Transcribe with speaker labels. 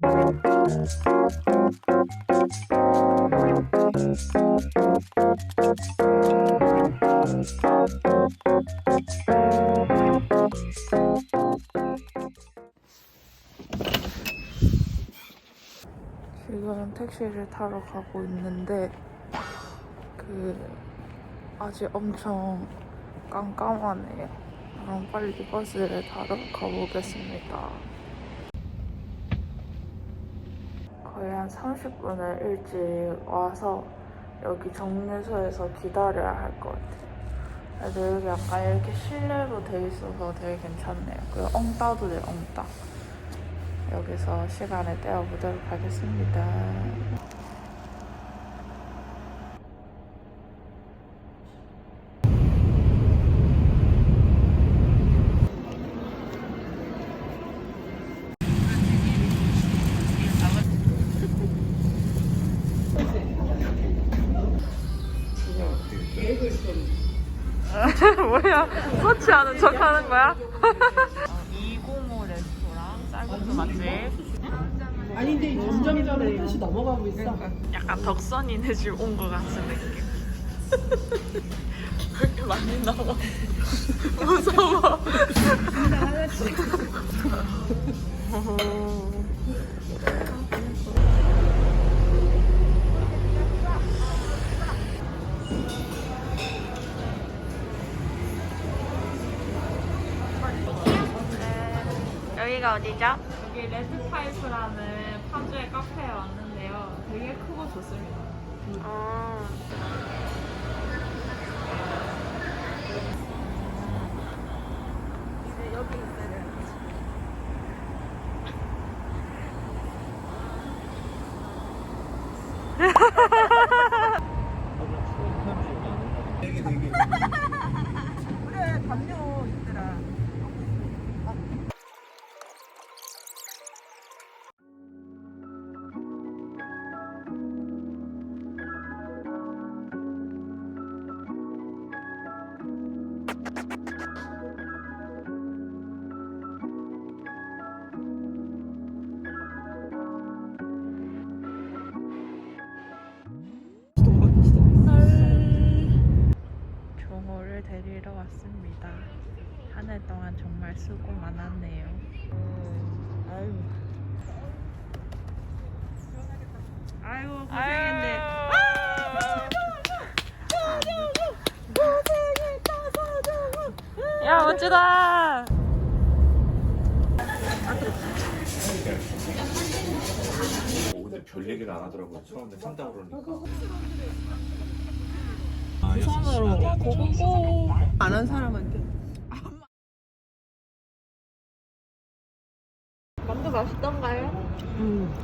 Speaker 1: 지금 택시를 타러 가고 있는데 그 아직 엄청 깜깜하네요. 그럼 빨리 버스를 타러 가보겠습니다. 거의 한 30분을 일찍 와서 여기 정류소에서 기다려야 할 것 같아요. 그래도 여기 약간 이렇게 실내로 돼 있어서 되게 괜찮네요. 그리고 엉따도 돼요, 엉따. 여기서 시간을 때워보도록 하겠습니다. 뭐야? 터치하는 척 하는 거야? 205 레스토랑 쌀국수 맛집.
Speaker 2: 아니 근데 점점 점점 뜻이 넘어가고 있어.
Speaker 1: 약간 덕선이네 집온 것 같은 느낌. 왜 이렇게 많이 나와? 무서워. 여기가 어디죠? 여기 레드파이프라는 파주의 카페에 왔는데요. 되게 크고 좋습니다. 아. 종호를 데리러 왔습니다. 한 해 동안 정말 수고 많았네요.
Speaker 2: 아유.
Speaker 1: 아이고 고생했네. 야 멋지다.
Speaker 3: 오, 근데 별 얘기를 안 하더라고요. 처음에 산다고 그러니까.
Speaker 2: 부산으로 고고고 아는 사람한테.
Speaker 1: 만두 맛있던가요?
Speaker 2: 음.